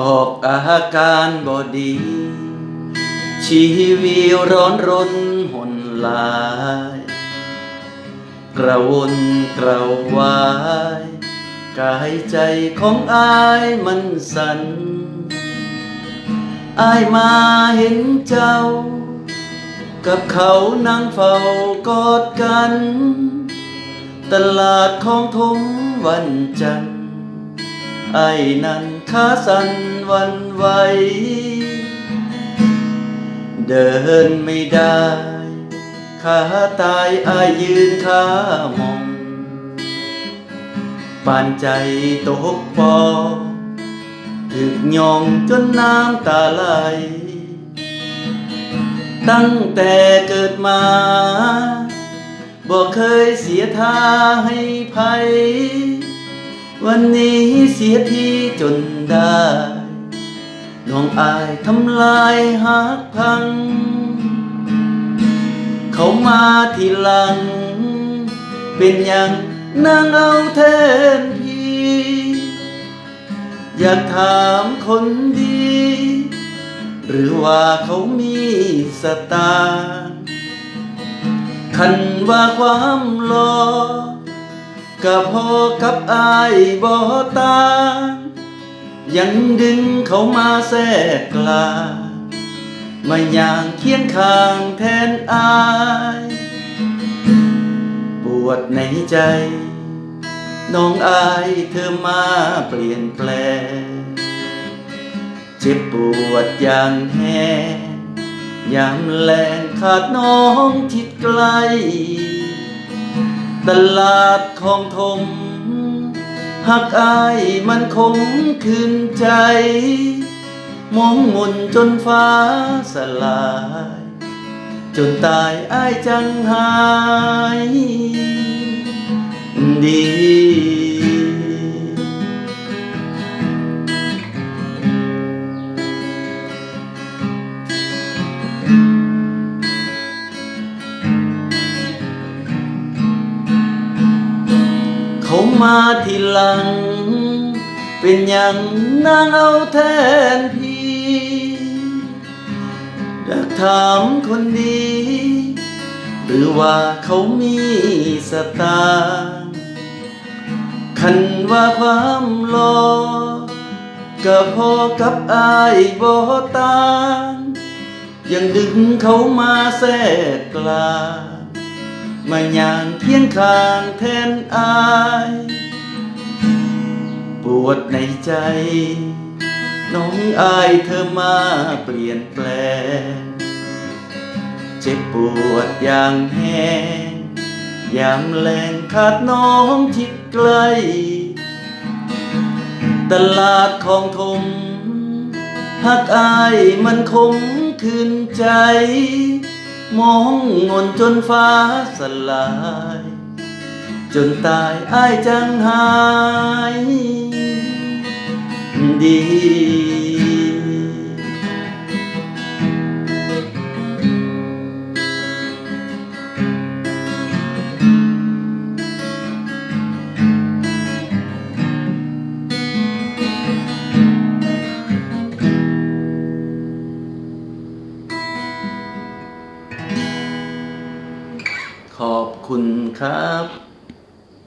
ออกอาการบอดี ชีวิตร้อนรนหนหลาย กระวนกระวาย กายใจของอายมันสัน่นอายมาเห็นเจ้า กับเขานั่งเฝ้ากอดกัน ตลาดของทมวันจันทร์ ไอ้นั้นขาสั่นวันไหว เดินไม่ได้ขาตายอายยืนขามองปานใจตกปอถึกยองจนน้ำตาไหล ตั้งแต่เกิดมาบอกเคยเสียท่าให้ภัย วันนี้เสียทีจนได้น้องอายทำลายหักพัง เขามาทีหลัง เป็นอย่างนางเอาแทนพี่ อยากถามคนดี หรือว่าเขามีสตางค์คันว่าความรอ กับพ่อกับอายบ่ตา ยังดึงเขามาแทรกกลางมาอย่างเคียงข้างแทนอาย ปวดในใจ น้องอายเธอมาเปลี่ยนแปลงเจ็บปวดอย่างแห้งยามแรงขาดน้องทิดไกล ตลาดของถมหักอายมันคงคืนใจ มองมนจนฟ้าสลาย จนตายอายจังหาย ดี มาทีหลัง เป็นอย่างนางเอาแทนพี่อยากถามคนดีหรือว่าเขามีสตางคันว่าความรอกับพ่อกับอายบ่ตางยังดึงเขามาแทรกกลาง มาอย่างเคียงข้างแทนอาย ปวดในใจ น้องอายเธอมาเปลี่ยนแปลง เจ็บปวดอย่างแห้งยามแรงขาดน้องชิดใกล้ตลาดของทมหักอายมันคงคืนใจ มองงนจนฟ้าสลาย จนตายอายจังหาย ดี คุณครับ